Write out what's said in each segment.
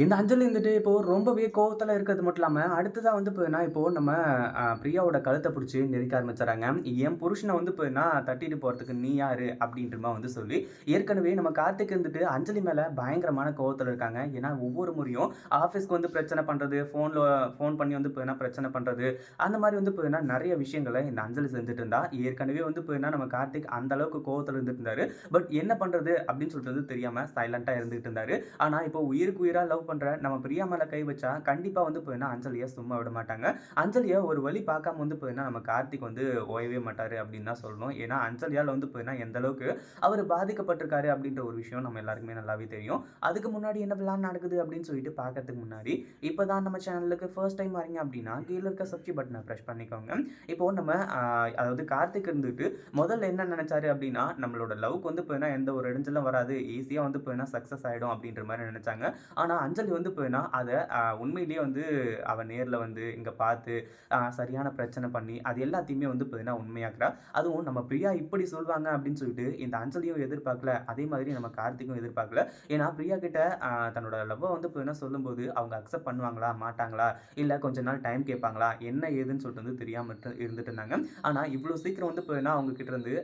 இந்த அஞ்சலி வந்துட்டு இப்போ ரொம்பவே கோவத்தில் இருக்கிறது மட்டும் இல்லாமல் அடுத்ததாக வந்து பார்த்தீங்கன்னா, இப்போது நம்ம பிரியாவோட கழுத்தை பிடிச்சி நெரிக்க ஆரம்பிச்சுர்றாங்க. என் புருஷனை வந்து பார்த்தீங்கன்னா, தட்டிட்டு போகிறதுக்கு நீ யாரு? அப்படின்ற வந்து சொல்லி, ஏற்கனவே நம்ம கார்த்திக் இருந்துட்டு அஞ்சலி மேலே பயங்கரமான கோவத்தில் இருக்காங்க. ஏன்னா, ஒவ்வொரு முறையும் ஆஃபீஸ்க்கு வந்து பிரச்சனை பண்ணுறது ஃபோனில் ஃபோன் பண்ணி வந்து பார்த்தீங்கன்னா, பிரச்சனை பண்ணுறது அந்த மாதிரி வந்து பார்த்தீங்கன்னா, நிறைய விஷயங்களை இந்த அஞ்சலி செஞ்சுட்டு இருந்தா. ஏற்கனவே வந்து பார்த்தீங்கன்னா, நம்ம கார்த்திக் அந்த அளவுக்கு கோவத்துல இருந்துட்டு இருந்தார் பட் என்ன பண்ணுறது அப்படின்னு சொல்லிட்டு வந்து சைலண்ட்டாக இருந்துகிட்டு இருந்தார் ஆனால் இப்போ உயிருக்கு உயிராக லவ் பண்ணுற நம்ம பிரியா மேலே கை வச்சா, கண்டிப்பாக வந்து போயின்னா அஞ்சலியை சும்மா விட மாட்டாங்க. அஞ்சலியை ஒரு வழி பார்க்காம வந்து போயின்னா நம்ம கார்த்திக் வந்து ஓயவே மாட்டார் அப்படின்னு தான் சொல்லணும். ஏன்னா, அஞ்சலியால் வந்து போயின்னா எந்த அளவுக்கு அவர் பாதிக்கப்பட்டிருக்காரு அப்படின்ற ஒரு விஷயம் நம்ம எல்லாருக்குமே நல்லாவே தெரியும். அதுக்கு முன்னாடி என்ன பிளான் நடக்குது அப்படின்னு சொல்லிட்டு பார்க்கறதுக்கு முன்னாடி, இப்போ தான் நம்ம சேனலுக்கு ஃபர்ஸ்ட் டைம் வரீங்க அப்படின்னா, கீழே இருக்க சப்ஸ்கிரைப் பட்டனை ப்ரெஷ் பண்ணிக்கோங்க. இப்போ நம்ம அதாவது கார்த்திக் இருந்துட்டு முதல்ல என்ன நினச்சாரு அப்படின்னா, நம்மளோட லவ்க்கு வந்து போயினா எந்த ஒரு இடைஞ்சலும் வராது. ஈஸியாக வந்து போயினா சக்ஸஸ் ஆகிடும் அப்படின்ற மாதிரி நினச்சாங்க ஆனால் அஞ்சலி வந்து போயினா அதை உண்மையிலேயே வந்து அவன் நேரில் வந்து இங்கே பார்த்து, சரியான பிரச்சனை பண்ணி, அது எல்லாத்தையுமே வந்து போயினா உண்மையாக்குறா. அதுவும் நம்ம பிரியா இப்படி சொல்வாங்க அப்படின்னு சொல்லிட்டு இந்த அஞ்சலியும் எதிர்பார்க்கல. அதே மாதிரி நம்ம கார்த்திக்கும் எதிர்பார்க்கல. ஏன்னா, பிரியா கிட்ட தன்னோட லவ்வை வந்து போயினா சொல்லும்போது, அவங்க அக்செப்ட் பண்ணுவாங்களா? மாட்டாங்களா? இல்லை கொஞ்ச நாள் டைம் கேட்பாங்களா? என்ன ஏதுன்னு சொல்லிட்டு வந்து தெரியாமல் இருந்துட்டு இருந்தாங்க. ஆனால் இவ்வளோ சீக்கிரம் வந்து போயினா அவங்க கிட்ட இருந்து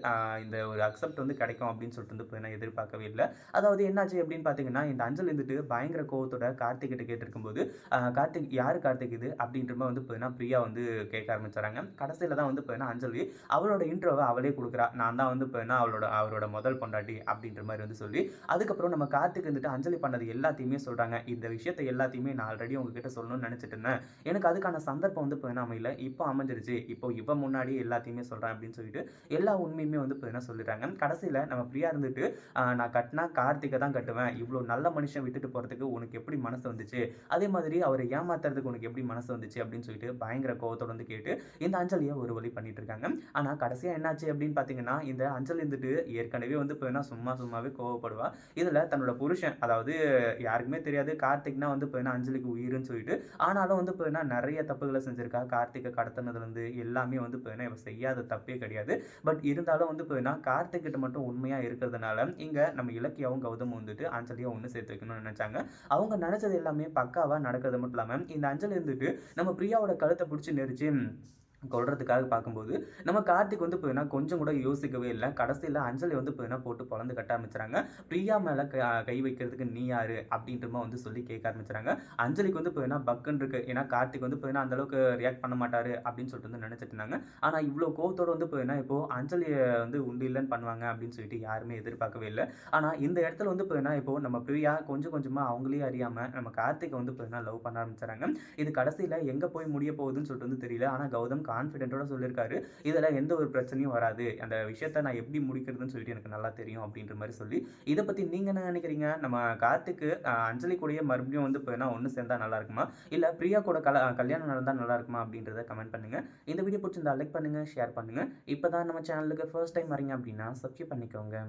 இந்த ஒரு அக்செப்ட் வந்து கிடைக்கும் அப்படின்னு சொல்லிட்டு வந்து போயினா எதிர்பார்க்கவே இல்லை அதாவது என்னாச்சு அப்படின்னு பார்த்தீங்கன்னா, இந்த அஞ்சல் இருந்துட்டு பயங்கர கோவத்தை கார்த்திக் கிட்ட கேட்டிருக்கும்போது, கார்த்திக் யாரு கார்த்திக் இது? அப்படின்ற வந்து பார்த்தீங்கன்னா, பிரியா வந்து கேட்க ஆரம்பிச்சுர்றாங்க. கடைசியில் தான் வந்து பார்த்தீங்கன்னா, அஞ்சலி அவளோட இன்டர்வை அவளே கொடுக்குறா நான் தான் வந்து பார்த்தீங்கன்னா, அவளோட அவரோட முதல் பொண்டாட்டி அப்படின்ற மாதிரி வந்து சொல்லி, அதுக்கப்புறம் நம்ம கார்த்திக் வந்துட்டு அஞ்சலி பண்ணது எல்லாத்தையுமே சொல்றாங்க. இந்த விஷயத்த எல்லாத்தையுமே நான் ஆல்ரெடி உங்ககிட்ட சொல்லணும்னு நினச்சிட்டு இருந்தேன். எனக்கு அதுக்கான சந்தர்ப்பம் வந்து பார்த்தீங்கன்னா அமையல. இப்போ அமைஞ்சிருச்சு. இப்போ இவன் முன்னாடி எல்லாத்தையுமே சொல்கிறேன் அப்படின்னு சொல்லிட்டு, எல்லா உண்மையுமே வந்து பார்த்தீங்கன்னா சொல்லிடுறாங்க. கடைசியில் நம்ம பிரியா இருந்துட்டு, நான் கட்டினா கார்த்திகை தான் கட்டுவேன். இவ்வளோ நல்ல மனுஷன் விட்டுட்டு போகிறதுக்கு உனக்கு எப்படி மனசு வந்துச்சு? அதே மாதிரி அவரை ஏமாத்துறதுக்கு உனக்கு எப்படி மனசு வந்துச்சு? அப்படின்னு சொல்லிட்டு பயங்கர கோவத்தோட வந்து கேட்டு, இந்த அஞ்சலியை ஒரு வழி பண்ணிட்டு இருக்காங்க. ஆனால் கடைசியாக என்னாச்சு அப்படின்னு பார்த்தீங்கன்னா, இந்த அஞ்சலி இருந்துட்டு ஏற்கனவே வந்து பார்த்தீங்கன்னா, சும்மா சும்மாவே கோவப்படுவா. இதில் தன்னோட புருஷன் அதாவது யாருக்குமே தெரியாது கார்த்திக்னா வந்து பார்த்தீங்கன்னா, அஞ்சலிக்கு உயிருன்னு சொல்லிட்டு. ஆனாலும் வந்து பார்த்தீங்கன்னா, நிறைய தப்புகளை செஞ்சிருக்கா. கார்த்திகை கடத்தினதுலேருந்து எல்லாமே வந்து பார்த்தீங்கன்னா, இவ செய்யாத தப்பே கிடையாது. பட் இருந்தாலும் வந்து பார்த்தீங்கன்னா, கார்த்திக் கிட்ட மட்டும் உண்மையாக இருக்கிறதுனால, இங்கே நம்ம இலக்கியாவும், கௌதமும் வந்துட்டு அஞ்சலியாக ஒன்று சேர்த்து வைக்கணும்னு நினச்சாங்க அவங்க நினச்சது எல்லாமே பக்காவா நடக்கிறது மட்டும் இல்லாம, இந்த அஞ்சல் இருந்துட்டு நம்ம பிரியாவோட கழுத்தை பிடிச்சி நெரிச்சு கொள்றதுக்காக பார்க்கும்போது, நம்ம கார்த்திக் வந்து பார்த்தீங்கன்னா, கொஞ்சம் கூட யோசிக்கவே இல்லை கடைசியில் அஞ்சலி வந்து பார்த்தீங்கன்னா, போட்டு பொளந்து கட்ட ஆரம்பிச்சுர்றாங்க. பிரியா மேலே க கை வைக்கிறதுக்கு நீ யாரு? அப்படின்றமா வந்து சொல்லி கேட்க ஆரம்பிச்சிறாங்க அஞ்சலிக்கு வந்து பார்த்தீங்கன்னா, பக்குன்னு இருக்கு. ஏன்னா, கார்த்திக் வந்து பார்த்தீங்கன்னா, அந்த அளவுக்கு ரியாக்ட் பண்ண மாட்டாரு அப்படின்னு சொல்லிட்டு வந்து நினச்சிட்டு இருந்தாங்க. ஆனால் இவ்வளோ கோவத்தோடு வந்து பார்த்தீங்கன்னா, இப்போ அஞ்சலியை வந்து உண்டு இல்லைன்னு பண்ணுவாங்க அப்படின்னு சொல்லிட்டு யாருமே எதிர்பார்க்கவே இல்லை ஆனால் இந்த இடத்துல வந்து பார்த்தீங்கன்னா, இப்போ நம்ம பிரியா கொஞ்சம் கொஞ்சமாக அவங்களே அறியாமல் நம்ம கார்த்திகை வந்து பார்த்தீங்கன்னா, லவ் பண்ண ஆரம்பிச்சுர்றாங்க. இது கடைசியில் எங்கே போய் முடிய போகுதுன்னு சொல்லிட்டு வந்து தெரியல. ஆனால் கௌதம் கான்ஃபிடென்ட்டோட சொல்லியிருக்காரு. இதெல்லாம் எந்த ஒரு பிரச்சனையும் வராது. அந்த விஷயத்த நான் எப்படி முடிக்கிறதுன்னு சொல்லிட்டு எனக்கு நல்லா தெரியும் அப்படின்ற மாதிரி சொல்லி, இதை பற்றி நீங்கள் என்ன நினைக்கிறீங்க நம்ம கார்த்திக்கு அஞ்சலி கூடயே மறுபடியும் வந்து பார்த்தீங்கன்னா, ஒன்று சேர்ந்தால் நல்லா இருக்குமா? இல்லை பிரியா கூட கல கல்யாணம் நடந்தால் நல்லா இருக்குமா? அப்படின்றத கமெண்ட் பண்ணுங்கள் இந்த வீடியோ பிடிச்சிருந்தா லைக் பண்ணுங்கள் ஷேர் பண்ணுங்கள் இப்போ தான் நம்ம சேனலுக்கு ஃபர்ஸ்ட் டைம் வரீங்க அப்படின்னா, சப்ஸ்கிரைப் பண்ணிக்கோங்க.